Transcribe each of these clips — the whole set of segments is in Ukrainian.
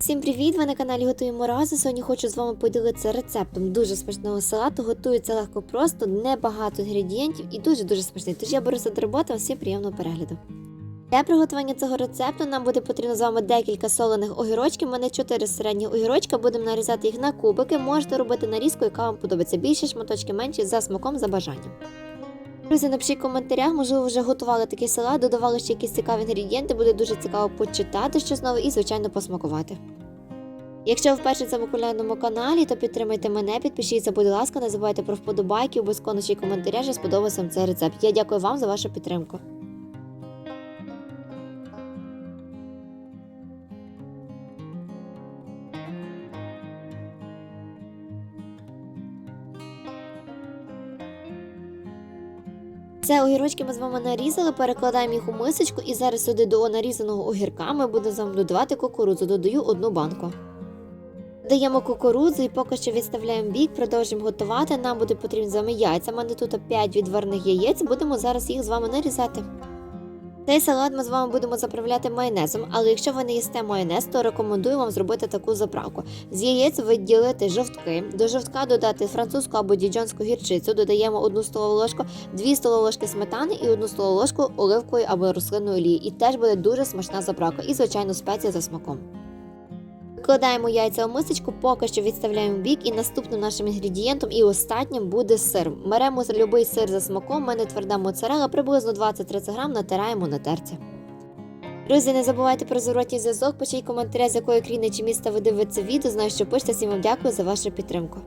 Всім привіт! Ви на каналі Готуємо разом. Сьогодні хочу з вами поділитися рецептом дуже смачного салату. Готується легко просто, небагато інгредієнтів і дуже-дуже смачний. Тож я беруся до роботи, всім приємного перегляду. Для приготування цього рецепту нам буде потрібно з вами декілька солених огірочків. У мене 4 середні огірочка, будемо нарізати їх на кубики. Можете робити нарізку, яка вам подобається. Більше шматочки менші за смаком за бажанням. Друзі, напишіть в коментарях, можливо, вже готували такі салат, додавали ще якісь цікаві інгредієнти, буде дуже цікаво почитати щось нове і, звичайно, посмакувати. Якщо ви вперше цьому кулінарному каналі, то підтримайте мене, підпишіться, будь ласка, не забувайте про вподобайки, обов'язково коментаря, що сподобався вам цей рецепт. Я дякую вам за вашу підтримку. Це огірочки ми з вами нарізали, перекладаємо їх у мисочку і зараз сюди до нарізаного огірка ми будемо з вами додавати кукурудзу. Додаю одну банку. Даємо кукурудзу і поки що відставляємо бік, продовжуємо готувати. Нам буде потрібно з вами яйця. У мене тут 5 відварних яєць, будемо зараз їх з вами нарізати. Цей салат ми з вами будемо заправляти майонезом, але якщо ви не їсте майонез, то рекомендую вам зробити таку заправку. З яєць виділити жовтки, до жовтка додати французьку або діджонську гірчицю, додаємо 1 столову ложку, 2 столові ложки сметани і 1 столову ложку оливкової або рослинної олії. І теж буде дуже смачна заправка і, звичайно, спеція за смаком. Викладаємо яйця у мисочку, поки що відставляємо бік, і наступним нашим інгредієнтом і останнім буде сир. Беремо будь-який сир за смаком, мене тверда моцарела, приблизно 20-30 грам натираємо на терці. Друзі, не забувайте про зворотній зв'язок, пишіть коментаря, з якої країни чи міста ви дивитеся відео. Знаю, що пишете, всім вам дякую за вашу підтримку.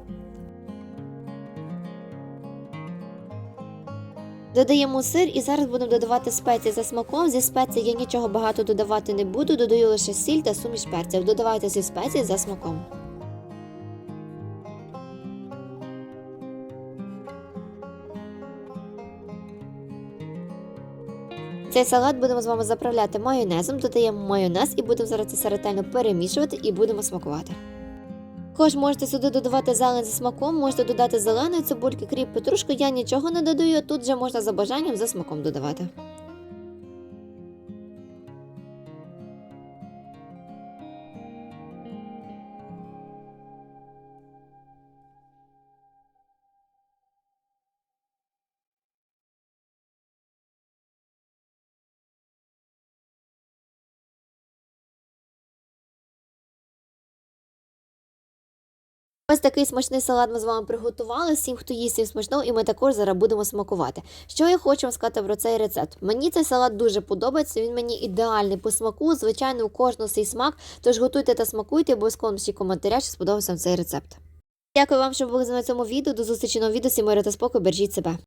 Додаємо сир і зараз будемо додавати спеції за смаком. Зі спецій я нічого багато додавати не буду, додаю лише сіль та суміш перців. Додавайте зі спеції за смаком. Цей салат будемо з вами заправляти майонезом, додаємо майонез і будемо зараз це все ретельно перемішувати і будемо смакувати. Також можете сюди додавати зелень за смаком, можете додати зеленої цибульки, кріп, петрушку. Я нічого не додаю, тут вже можна за бажанням за смаком додавати. Ось такий смачний салат ми з вами приготували. Всім, хто їсть їм смачного, і ми також зараз будемо смакувати. Що я хочу вам сказати про цей рецепт? Мені цей салат дуже подобається. Він мені ідеальний по смаку. Звичайно, у кожного свій смак. Тож готуйте та смакуйте, обов'язково всі коментаря, що сподобався вам цей рецепт. Дякую вам, що були з нами в цьому відео. До зустрічі на відео. Всім миру та спокою, бережіть себе.